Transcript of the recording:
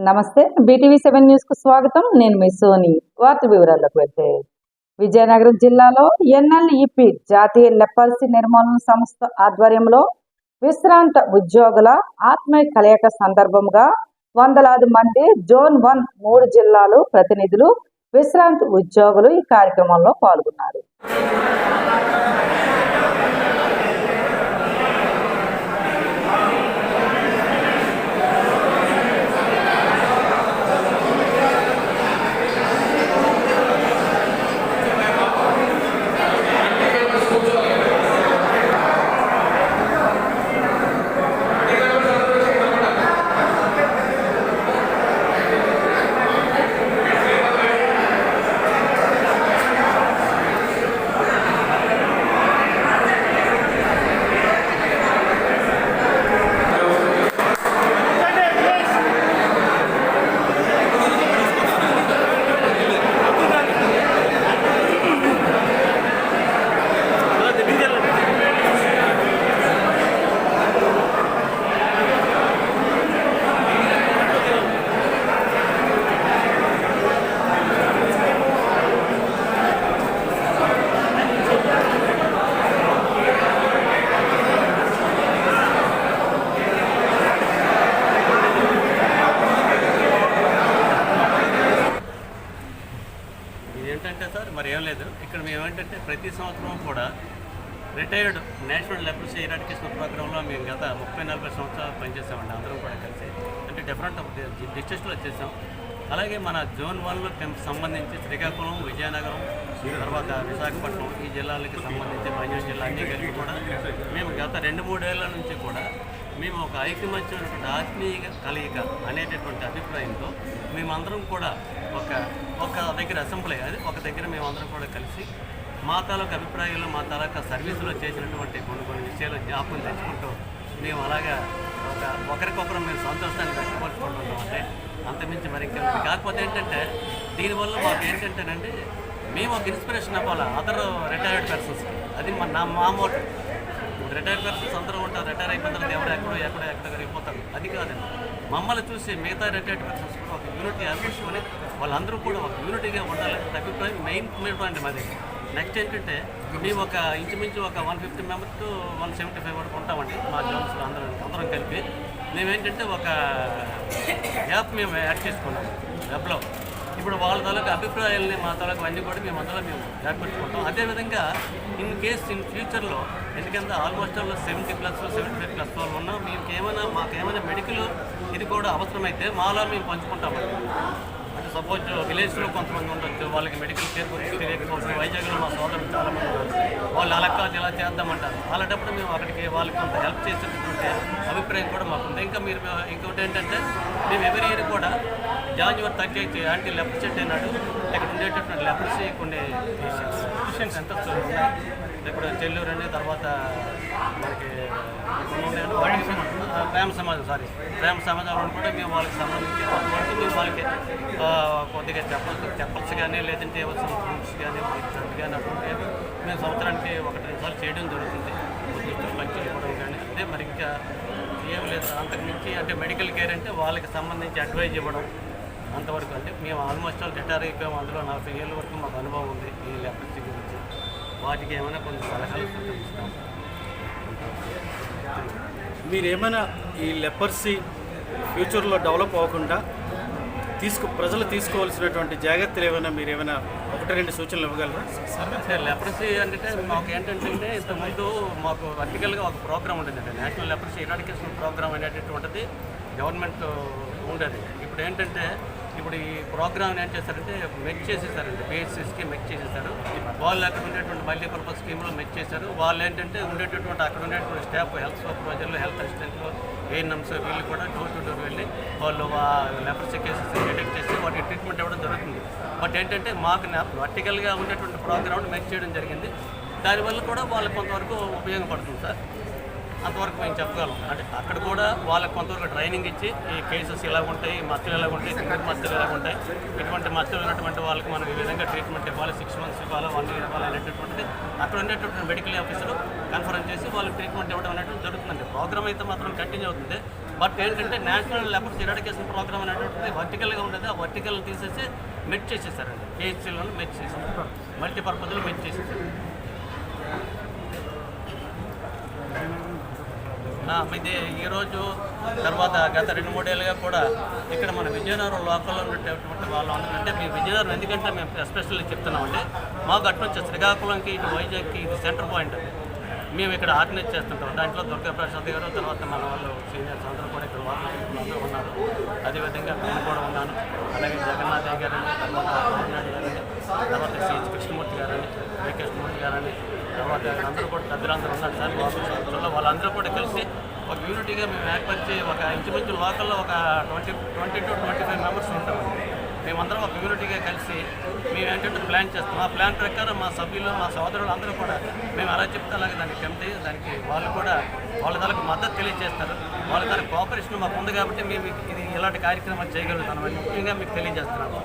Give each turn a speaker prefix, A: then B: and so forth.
A: నమస్తే. BTV seven న్యూస్కు స్వాగతం. నేను మీ సోని. వార్త వివరాల్లోకి వెళ్తే విజయనగరం జిల్లాలో ఎన్ఎల్ఈపి జాతీయ లెపర్సీ నిర్మూలన సంస్థ ఆధ్వర్యంలో విశ్రాంత ఉద్యోగుల ఆత్మీయ కలయిక సందర్భంగా వందలాది మంది జోన్ వన్ మూడు జిల్లాలు ప్రతినిధులు విశ్రాంతి ఉద్యోగులు ఈ కార్యక్రమంలో పాల్గొన్నారు
B: ఇది ఏంటంటే సార్ మరి ఏం లేదు ఇక్కడ ఏంటంటే ప్రతి సంవత్సరం కూడా రిటైర్డ్ నేషనల్ లెప్రసీ ఎరాడికేషన్ ప్రోగ్రాంలో మేము గత ముప్పై నలభై సంవత్సరాలు పనిచేసామండి. అందరం కూడా కలిసి. అంటే డిఫరెంట్ డిస్ట్రిక్ట్స్లో వచ్చేసాం. అలాగే మన జోన్ వన్లో సంబంధించి శ్రీకాకుళం విజయనగరం తర్వాత విశాఖపట్నం ఈ జిల్లాలకి సంబంధించి మన్యం జిల్లా అన్నీ కలిపి కూడా మేము గత రెండు మూడేళ్ళ నుంచి కూడా మేము ఒక ఐకమత్యమైనటువంటి ఆత్మీయ కలయిక అనేటటువంటి అభిప్రాయంతో మేమందరం కూడా ఒక ఒక దగ్గర అసెంబ్లీ అది ఒక దగ్గర మేమందరం కూడా కలిసి మా తాలూకు అభిప్రాయాలు మా తాలూకా సర్వీసులో చేసినటువంటి కొన్ని కొన్ని విషయాలు జ్ఞాపకం తెచ్చుకుంటూ మేము అలాగా ఒక ఒకరికొకరు మేము సంతోషాన్ని వ్యక్తపరుచుకుంటున్నాం. అంటే అంతమించి మరి కాకపోతే ఏంటంటే దీనివల్ల మాకు ఏంటంటేనండి మేము ఒక ఇన్స్పిరేషన్ అవ్వాలి. అదర్ రిటైర్డ్ పర్సన్స్కి అది మా నా మా మోటో రిటైర్డ్ పర్సన్స్ అందరూ ఉంటారు. రిటైర్ అయిపోయిన తర్వాత ఎవరు ఎక్కడో ఎక్కడో ఎక్కడ వెళ్ళిపోతారు. అది కాదండి. మమ్మల్ని చూసి మిగతా రిటైర్డ్ పర్సన్స్ కూడా ఒక యూనిటీ ఏర్పరచుకొని వాళ్ళందరూ కూడా ఒక యూనిటీగా ఉండాలి అభిప్రాయం మెయిన్ అండి మాది. నెక్స్ట్ ఏంటంటే మేము ఒక ఇంచుమించు ఒక one fifty members to one seventy five వరకు ఉంటామండి మా జోన్స్లో అందరం అందరం కలిపి. మేమేంటంటే ఒక యాప్ మేము యాడ్ చేసుకున్నాం వెబ్లో ఇప్పుడు వాళ్ళ తాలూకా అభిప్రాయాలని మా తాలూకా అన్నీ కూడా మేము అందులో మేము ఏర్పరచుకుంటాం అదేవిధంగా ఇన్ కేస్ ఇన్ ఫ్యూచర్లో ఎందుకంటే almost all seventy plus seventy five plus వాళ్ళు ఉన్నాం మీకు ఏమైనా మాకు ఏమైనా మెడికల్ ఇది కూడా అవసరమైతే మాలో మేము పంచుకుంటామండి. సపోజ్ విలేజ్లో కొంతమంది ఉండొచ్చు వాళ్ళకి మెడికల్ కేర్ గురించి తెలియకపోవచ్చు వైజాగ్లో మా సోదరులు చాలామంది ఉన్నారు. వాళ్ళు అలా కాదు ఇలా చేద్దామంటారు. అలాంటప్పుడు మేము అక్కడికి వాళ్ళకి కొంత హెల్ప్ చేసేటటువంటి అభిప్రాయం కూడా మాకు ఉంది. ఇంకా మీరు ఇంకోటి ఏంటంటే మేము ఎవరి ఇయర్ కూడా January thirty eighth anti left చెట్ అయినాడు ఇక్కడ ఉండేటటువంటి లెఫ్ట్ కొన్ని పేషెంట్స్ ఎంత ఇప్పుడు చెల్లూరు అని తర్వాత మనకి ప్రేమ సమాజం సారీ ప్రేమ సమాజంలో కూడా మేము వాళ్ళకి సంబంధించి కొంతవరకు మేము వాళ్ళకి కొద్దిగా చెప్పల్స్ చెప్పల్స్ కానీ లేదంటే ఏవైనా ఫ్రూట్స్ కానీ వాళ్ళకి కానీ అటువంటి మేము సంవత్సరానికి ఒకటి రెండు సార్లు చేయడం జరుగుతుంది. దుస్తులు పంచి ఇవ్వడం కానీ అంటే మరి ఇంకా ఏం లేదు. అంతకుమించి అంటే మెడికల్ కేర్ అంటే వాళ్ళకి సంబంధించి అడ్వైజ్ ఇవ్వడం అంతవరకు. అంటే మేము ఆల్మోస్ట్ ఆల్ రిటైర్ అయిపోయాము అందులో నలభై ఏళ్ళ వరకు మాకు అనుభవం ఉంది ఈ లెప్రసీ గురించి. వాటికి ఏమైనా కొన్ని సలహాలు సూచిస్తాం.
C: ఈ లెపర్సీ ఫ్యూచర్లో డెవలప్ అవ్వకుండా తీసుకు ప్రజలు తీసుకోవాల్సినటువంటి జాగ్రత్తలు ఏమైనా మీరు ఏమైనా ఒకటి రెండు సూచనలు ఇవ్వగలరా?
B: సార్ లెప్రసీ అంటే మాకు ఏంటంటే ఇంతకుముందు మాకు వర్టికల్గా ఒక ప్రోగ్రామ్ ఉండేదండి నేషనల్ లెప్రసీ ఇరాడికేషన్ ప్రోగ్రామ్ అనేటటువంటిది గవర్నమెంట్ ఉండేది. ఇప్పుడు ఏంటంటే ఇప్పుడు ఈ ప్రోగ్రామ్ ఏం చేశారంటే మెచ్ చేసేసారండి. బేసిస్కి మెచ్ చేసేసారు. వాళ్ళు అక్కడ ఉండేటువంటి మల్టీపర్పస్ స్కీమ్లో మెచ్ చేశారు. వాళ్ళు ఏంటంటే ఉండేటటువంటి అక్కడ ఉండేటువంటి స్టాఫ్ హెల్త్ సూపర్వైజర్లు హెల్త్ అసిస్టెంట్లు ఏఎన్ఎంస్ వీళ్ళు కూడా డోర్ టు డోర్ వెళ్ళి వాళ్ళు లెపర్సీ కేసెస్ బట్ ఏంటంటే మాకు ప్రాక్టికల్గా ఉండేటువంటి ప్రోగ్రామ్ మేక్ చేయడం జరిగింది. దానివల్ల కూడా వాళ్ళకి కొంతవరకు ఉపయోగపడుతుంది సార్. అంతవరకు మేము చెప్పగలం. అంటే అక్కడ కూడా వాళ్ళకి కొంతవరకు ట్రైనింగ్ ఇచ్చి ఈ కేసెస్ ఎలా ఉంటాయి ఈ మచ్చలు ఎలా ఉంటాయి సింగిల్ మచ్చలు ఎలా ఉంటాయి ఇటువంటి మచ్చలు ఉన్నటువంటి వాళ్ళకి మనం ఈ విధంగా ట్రీట్మెంట్ ఇవ్వాలి సిక్స్ మంత్స్ ఇవ్వాలి వన్ ఇయర్ ఇవ్వాలి అనేటటువంటిది అక్కడ ఉండేటువంటి మెడికల్ ఆఫీసర్ కన్ఫరెన్స్ చేసి వాళ్ళకి ట్రీట్మెంట్ ఇవ్వడం అనేటువంటి జరుగుతుందండి. ప్రోగ్రామ్ అయితే మాత్రం కంటిన్యూ అవుతుంది. బట్ ఏంటంటే నేషనల్ లెపర్స్ ఎరాడికేషన్ ప్రోగ్రామ్ అనేటువంటిది వర్టికల్గా ఉండేది. ఆ వర్టికల్ తీసేసి మెట్ చేసేసారండి. కేహెచ్సీలను మెట్ చేసేసారు. మల్టీపర్పస్లో మెట్ చేసేసారు. ఇది ఈరోజు తర్వాత గత రెండు మూడేళ్ళుగా కూడా ఇక్కడ మన విజయనగరం లోకల్లో ఉండేటటువంటి వాళ్ళు అంటే మీ విజయనగరం ఎందుకంటే మేము ఎస్పెషల్లీ చెప్తున్నామంటే మాకు అటు నుంచి శ్రీకాకుళంకి ఇటు వైజాగ్కి ఇది సెంటర్ పాయింట్ మేము ఇక్కడ ఆర్గనైజ్ చేస్తుంటాం. దాంట్లో దుర్గా ప్రసాద్ గారు తర్వాత మన వాళ్ళు సీనియర్స్ అందరూ కూడా ఇక్కడ వాళ్ళు ఉన్నారు. అదేవిధంగా నేను కూడా ఉన్నాను. అలాగే జగన్నాథయ్య గారని తర్వాత రాజనాథ్ గారని తర్వాత సిహెచ్ కృష్ణమూర్తి గారని వి కృష్ణమూర్తి గారని తర్వాత అందరూ కూడా పెద్దలందరూ ఉన్నారు సార్. వాళ్ళు వాళ్ళందరూ కూడా కలిసి ఒక యూనిటీగా మేము ఏర్పరిచి ఒక ఇంచుమించు లోకల్లో ఒక twenty twenty two twenty five members ఉంటామండి. మేమందరం ఒక కమ్యూనిటీగా కలిసి మేము ఏంటంటే ప్లాన్ చేస్తాం. ఆ ప్లాన్ ప్రకారం మా సభ్యులు మా సోదరులు అందరూ కూడా మేము అలా చెప్తే అలాగే దానికి కమిటీ దానికి వాళ్ళు కూడా వాళ్ళ దానికి మద్దతు తెలియజేస్తారు. వాళ్ళ దానికి కోఆపరేషన్ మాకు ఉంది కాబట్టి మేము ఇది ఇలాంటి కార్యక్రమాలు చేయగలుగుతాం ముఖ్యంగా మీకు తెలియజేస్తున్నాము